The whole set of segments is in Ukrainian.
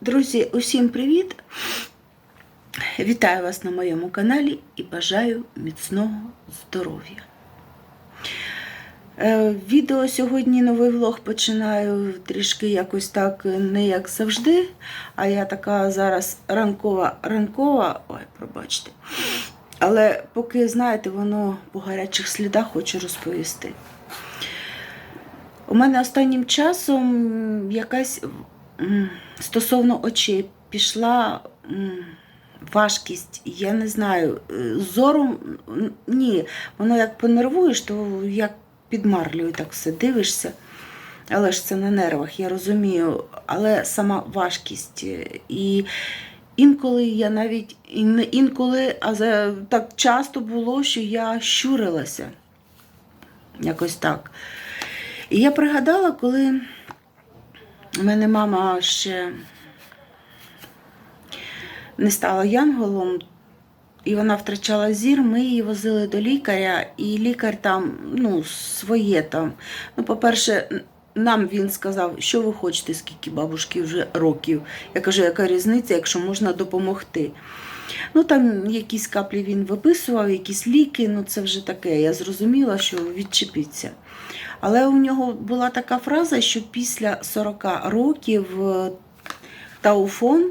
Друзі, усім привіт! Вітаю вас на моєму каналі і бажаю міцного здоров'я. Е, Відео сьогодні новий влог починаю трішки якось так не як завжди, а я така зараз ранкова, ранкова, ой, пробачте. Але поки, знаєте, воно по гарячих слідах хочу розповісти. У мене останнім часом якась стосовно очей пішла важкість. Я не знаю, е, зором ні, воно як понервуєш, то як підмарлює, так все дивишся. Але ж це на нервах, я розумію. Але сама важкість. е, І інколи я навіть інколи, а так часто було, що я щурилася. Якось так. І я пригадала, коли у мене мама ще не стала янголом, і вона втрачала зір, ми її возили до лікаря, і лікар там, ну, своє там. Ну, по-перше, нам він сказав, що ви хочете, скільки бабушки вже років. Я кажу, яка різниця, якщо можна допомогти. Ну, там якісь каплі він виписував, якісь ліки, ну це вже таке. Я зрозуміла, що відчепіться. Але у нього була така фраза, що після 40 років е, тауфон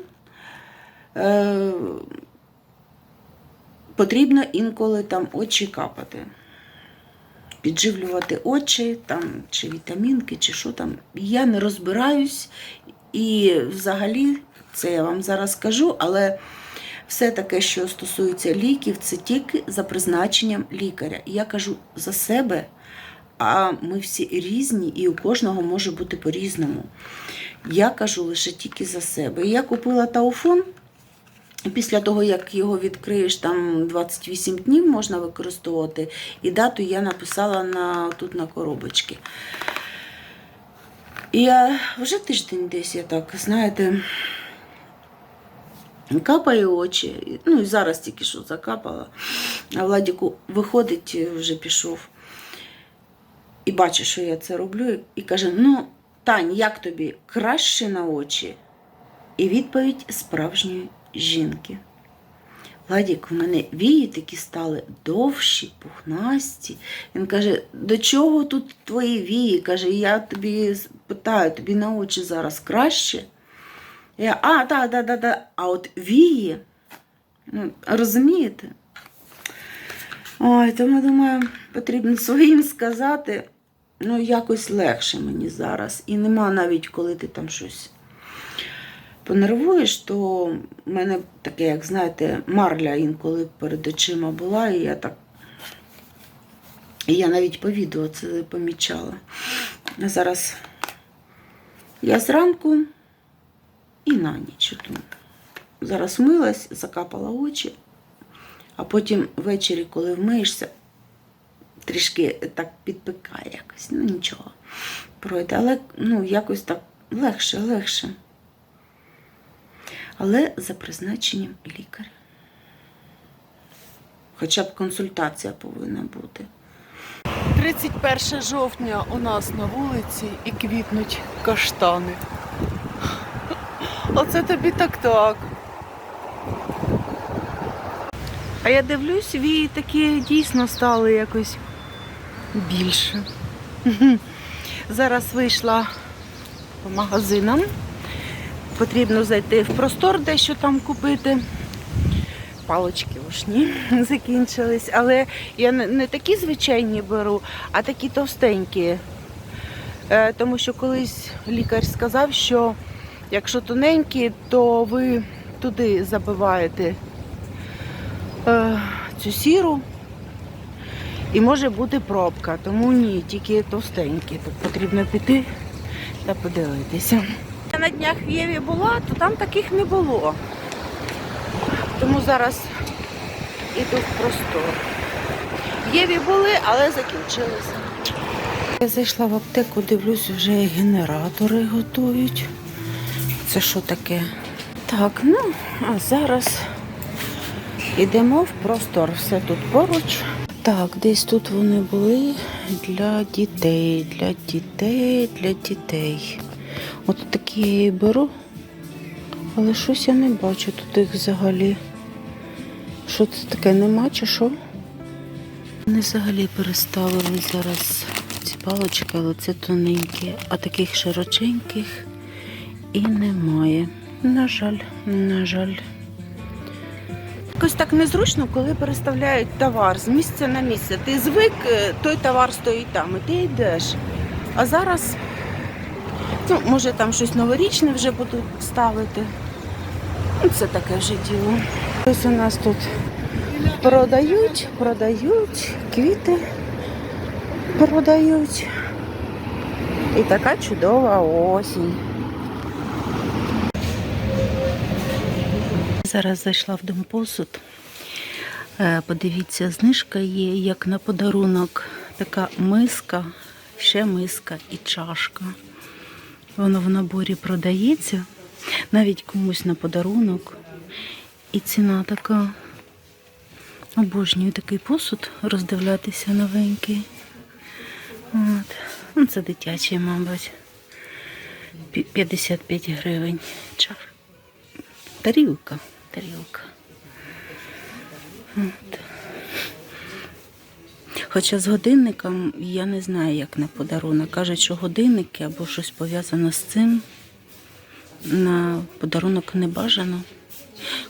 е, потрібно інколи там очі капати. Підживлювати очі, там, чи вітамінки, чи що там. Я не розбираюсь. І взагалі, це я вам зараз скажу, але все таке, що стосується ліків, це тільки за призначенням лікаря. Я кажу за себе, а ми всі різні, і у кожного може бути по-різному. Я кажу лише тільки за себе. Я купила тауфон. Після того, як його відкриєш, там 28 днів можна використовувати. І дату я написала на, тут на коробочці. І я вже тиждень десь я так, знаєте, капаю очі. Ну і зараз тільки що закапала. А Владіку виходить, вже пішов. І бачить, що я це роблю, і каже: Ну, Тань, як тобі краще на очі? І відповідь справжньої жінки. Владік, у мене вії такі стали довші, пухнасті. Він каже: до чого тут твої вії? Каже, я тобі питаю, тобі на очі зараз краще. Я, а, так, так, так, так. А от вії, ну, розумієте? Ой, тому думаю, потрібно своїм сказати, ну, якось легше мені зараз. І нема навіть, коли ти там щось понервуєш, то в мене таке, як знаєте, марля інколи перед очима була, і я так. І я навіть по відео це помічала. А зараз я зранку і на ніч. Зараз вмилась, закапала очі, а потім ввечері, коли вмиєшся, трішки так підпикає якось. Ну нічого. Пройде. Але ну, якось так легше, легше. Але за призначенням лікаря. Хоча б консультація повинна бути. 31 жовтня у нас на вулиці і квітнуть каштани. Оце тобі так-так. А я дивлюсь, вії такі дійсно стали якось більше. Зараз вийшла по магазинам. Потрібно зайти в простор, дещо там купити. Палочки ушні закінчились. Але я не, такі звичайні беру, а такі товстенькі. Е, тому що колись лікар сказав, що якщо тоненькі, то ви туди забиваєте е, цю сіру. І може бути пробка, тому ні, тільки товстенькі. Тут потрібно піти та подивитися. Я на днях в Єві була, то там таких не було. Тому зараз іду в простор. В Єві були, але закінчилися. Я зайшла в аптеку, дивлюсь, вже генератори готують. Це що таке? Так, ну, а зараз йдемо в простор. Все тут поруч. Так, десь тут вони були для дітей, для дітей, для дітей. От такі я і беру. Але щось я не бачу тут їх взагалі. Що це таке, нема чи що? Вони взагалі переставили зараз ці палочки, але це тоненькі, а таких широченьких і немає. На жаль, на жаль. Якось так незручно, коли переставляють товар з місця на місце. Ти звик, е, той товар стоїть там, і ти йдеш. А зараз, ну, може, там щось новорічне вже будуть ставити. Ну, це таке вже діло. Ось у нас тут продають, продають, квіти продають. І така чудова осінь. Зараз зайшла в домпосуд. Е, Подивіться, знижка є, як на подарунок. Така миска, ще миска і чашка. Воно в наборі продається, навіть комусь на подарунок. І ціна така. Обожнюю такий посуд роздивлятися новенький. От. Ну, це дитячий, мабуть. 55 гривень. Чар. Тарілка. Тарілка. От. Хоча з годинником я не знаю, як на подарунок. Кажуть, що годинники або щось пов'язане з цим на подарунок не бажано.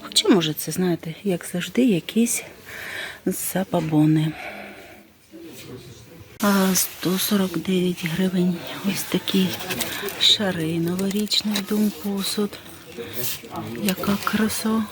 Хоча, може, це, знаєте, як завжди, якісь забабони. А 149 гривень ось такі шари новорічний дом посуд. Яка краса.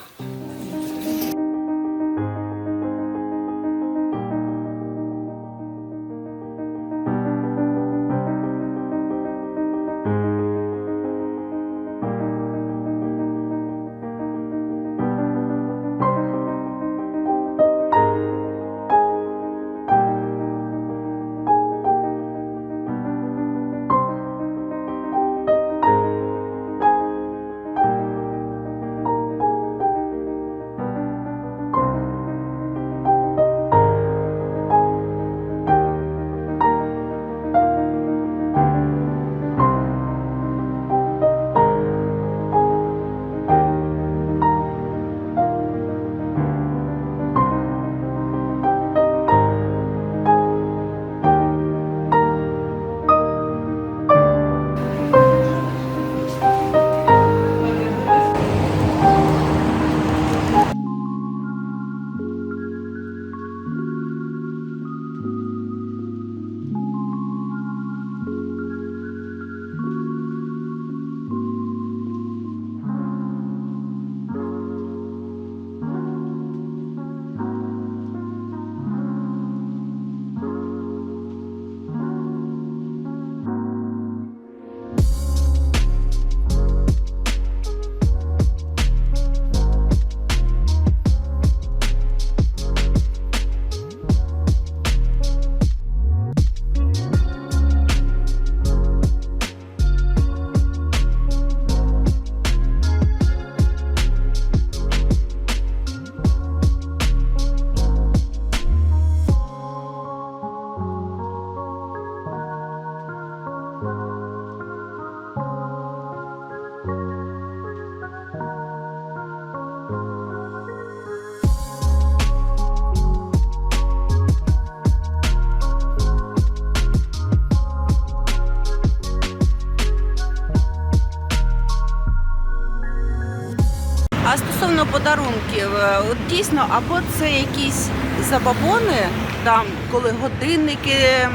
От дійсно, або це якісь забабони, там, коли годинники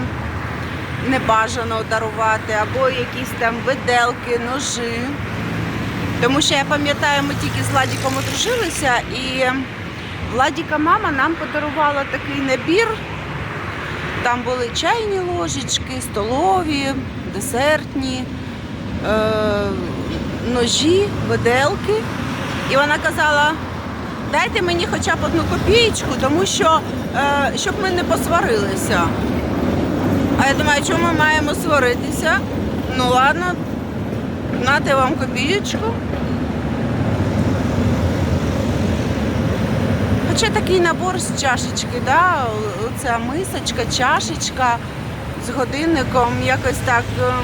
не бажано дарувати, або якісь там виделки, ножи. Тому що я пам'ятаю, ми тільки з Владіком одружилися, і Владіка мама нам подарувала такий набір. Там були чайні ложечки, столові, десертні, е- ножі, виделки. І вона казала, дайте мені хоча б одну копієчку, тому що е, щоб ми не посварилися. А я думаю, чому ми маємо сваритися? Ну ладно, нате вам копієчку. Хоча такий набор з чашечки, да? оця мисочка, чашечка з годинником, якось так. ем,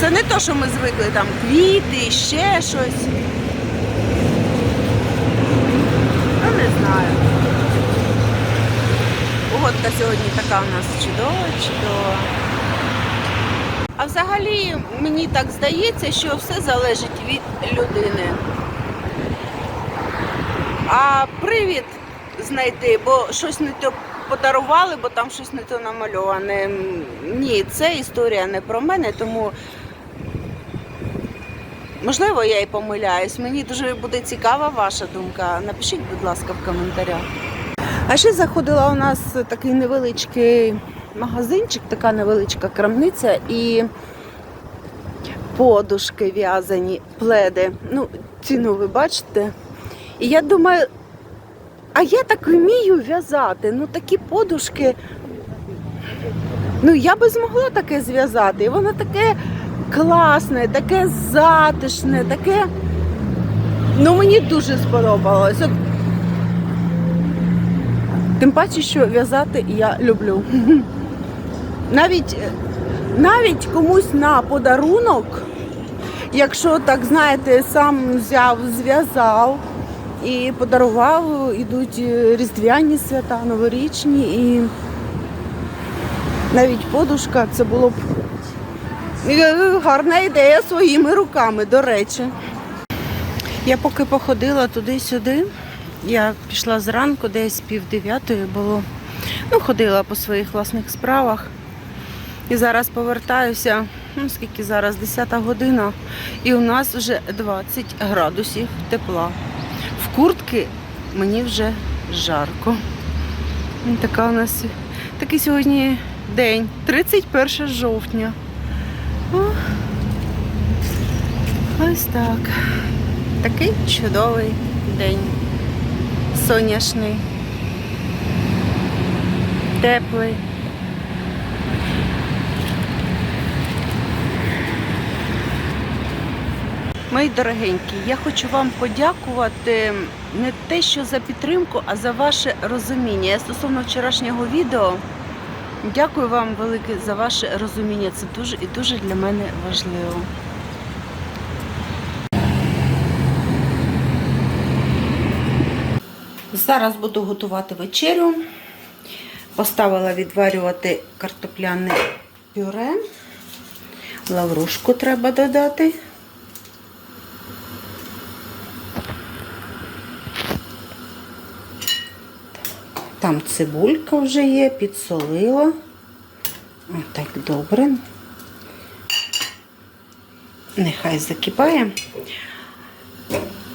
Це не то, що ми звикли там квіти, ще щось. Ну, не знаю. Погодка сьогодні така у нас чудова, чудова. А взагалі мені так здається, що все залежить від людини. А привід знайти, бо щось не то подарували, бо там щось не то намальоване. Ні, це історія не про мене, тому можливо я і помиляюсь. Мені дуже буде цікава ваша думка. Напишіть, будь ласка, в коментарях. А ще заходила у нас такий невеличкий магазинчик, така невеличка крамниця і подушки в'язані, пледи. Ну, ціну ви бачите. І я думаю, а я так вмію в'язати. Ну такі подушки. Ну, я би змогла таке зв'язати. І воно таке класне, таке затишне, таке. Ну, мені дуже сподобалось. От Тим паче, що в'язати я люблю. Навіть, навіть комусь на подарунок, якщо так знаєте, сам взяв, зв'язав і подарував, ідуть різдвяні свята, новорічні і навіть подушка це було б е, гарна ідея своїми руками, до речі. Я поки походила туди-сюди. Я пішла зранку, десь пів дев'ятої було. Ну, ходила по своїх власних справах. І зараз повертаюся, ну скільки зараз, 10 година, і у нас вже 20 градусів тепла. В куртки мені вже жарко. Така у нас такий сьогодні день, 31 жовтня. Ось так. Такий чудовий день. Соняшний, теплий. Мої дорогенькі, я хочу вам подякувати не те, що за підтримку, а за ваше розуміння. Я стосовно вчорашнього відео. Дякую вам велике за ваше розуміння. Це дуже і дуже для мене важливо. Зараз буду готувати вечерю. Поставила відварювати картопляне пюре. Лаврушку треба додати. Там цибулька вже є, підсолила. Отак добре. Нехай закипає.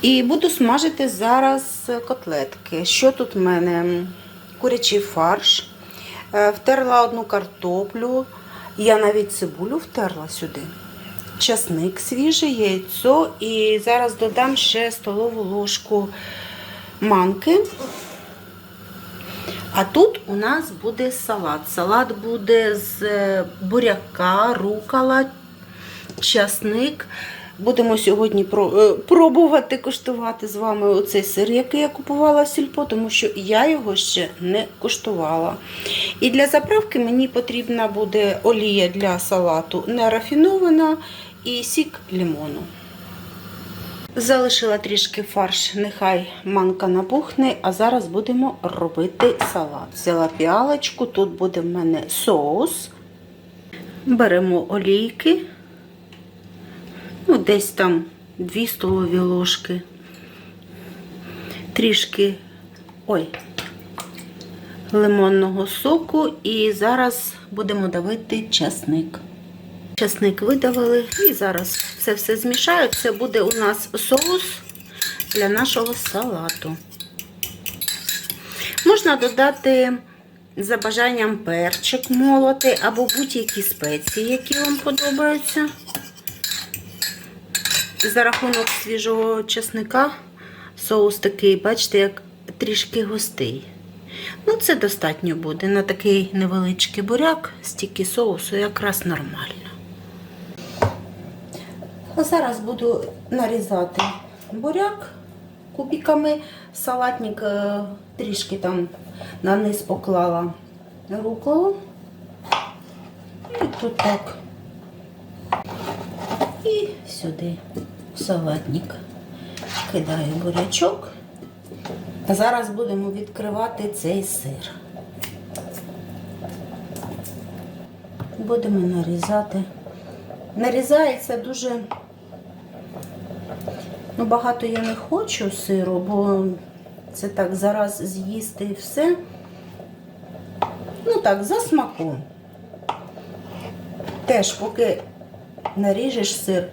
І буду смажити зараз котлетки. Що тут в мене? Курячий фарш. Е, Втерла одну картоплю. Я навіть цибулю втерла сюди. Часник свіже, яйцо. І зараз додам ще столову ложку манки. А тут у нас буде салат. Салат буде з е, буряка, рукала, часник. Будемо сьогодні е, пробувати куштувати з вами оцей сир, який я купувала в сільпо, тому що я його ще не куштувала. І для заправки мені потрібна буде олія для салату не рафінована і сік лимону. Залишила трішки фарш, нехай манка набухне, а зараз будемо робити салат. Взяла піалочку, тут буде в мене соус. Беремо олійки. Ну, десь там 2 столові ложки. Трішки ой, лимонного соку. І зараз будемо давити часник. Часник видавили і зараз все все змішаю. Це буде у нас соус для нашого салату. Можна додати за бажанням перчик молоти або будь-які спеції, які вам подобаються. За рахунок свіжого чесника соус такий, бачите, як трішки густий. Ну, це достатньо буде. На такий невеличкий буряк, стільки соусу якраз нормально. Зараз буду нарізати буряк кубиками. Салатник е, трішки там на низ поклала руколу. І тут так І сюди салатник кидаю бурячок. Зараз будемо відкривати цей сир. Будемо нарізати. Нарізається дуже. Ну, багато я не хочу сиру, бо це так зараз з'їсти і все. Ну так, за смаком. Теж, поки наріжеш сир,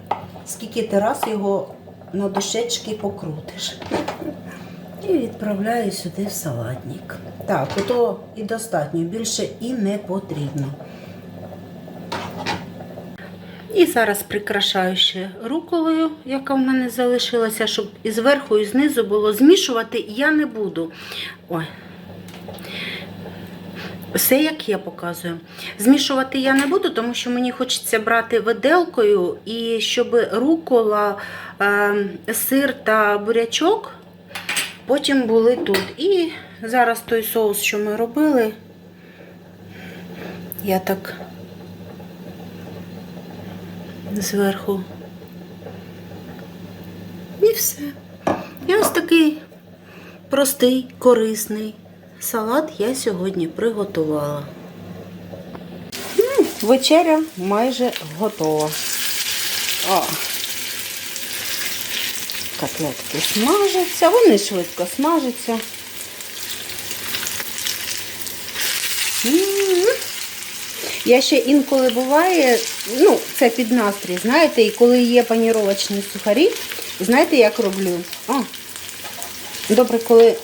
скільки ти раз його на дощечки покрутиш. І відправляю сюди в салатник. Так, ото і достатньо, більше і не потрібно. І зараз прикрашаю ще руколою, яка в мене залишилася, щоб і зверху, і знизу було змішувати я не буду. Ой. Все, як я показую. Змішувати я не буду, тому що мені хочеться брати виделкою, і щоб рукола, е, сир та бурячок потім були тут. І зараз той соус, що ми робили, я так зверху. І все. І ось такий простий, корисний салат я сьогодні приготувала. Вечеря майже готова. О. Котлетки смажаться, вони швидко смажаться. Я ще інколи буває, ну, це під настрій, знаєте, і коли є паніровочні сухарі, знаєте, як роблю? О, добре, коли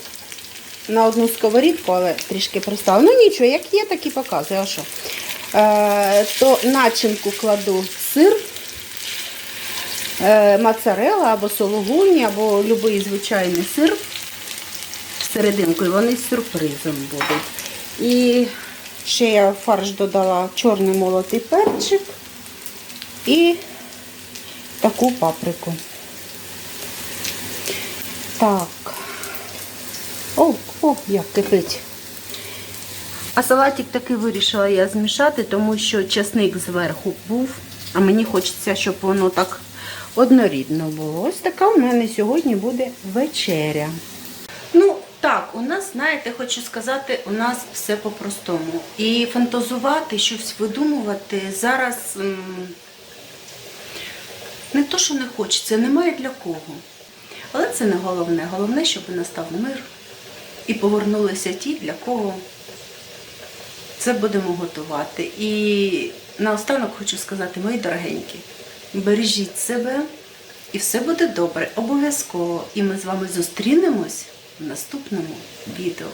на одну сковорідку, але трішки пристала. Ну нічого, як є, так і показую. А що? Е, то начинку кладу сир, е, моцарелла або сологуні, або будь-який звичайний сир всерединку, і вони з сюрпризом будуть. І ще я фарш додала чорний молотий перчик і таку паприку. Так. О, о, як кипить. А салатик таки вирішила я змішати, тому що часник зверху був, а мені хочеться, щоб воно так однорідно було. Ось така у мене сьогодні буде вечеря. Ну, так, у нас, знаєте, хочу сказати, у нас все по-простому. І фантазувати, щось видумувати зараз не то, що не хочеться, немає для кого. Але це не головне. Головне, щоб настав мир і повернулися ті, для кого це будемо готувати. І наостанок хочу сказати, мої дорогенькі, бережіть себе і все буде добре, обов'язково. І ми з вами зустрінемось в наступному відео.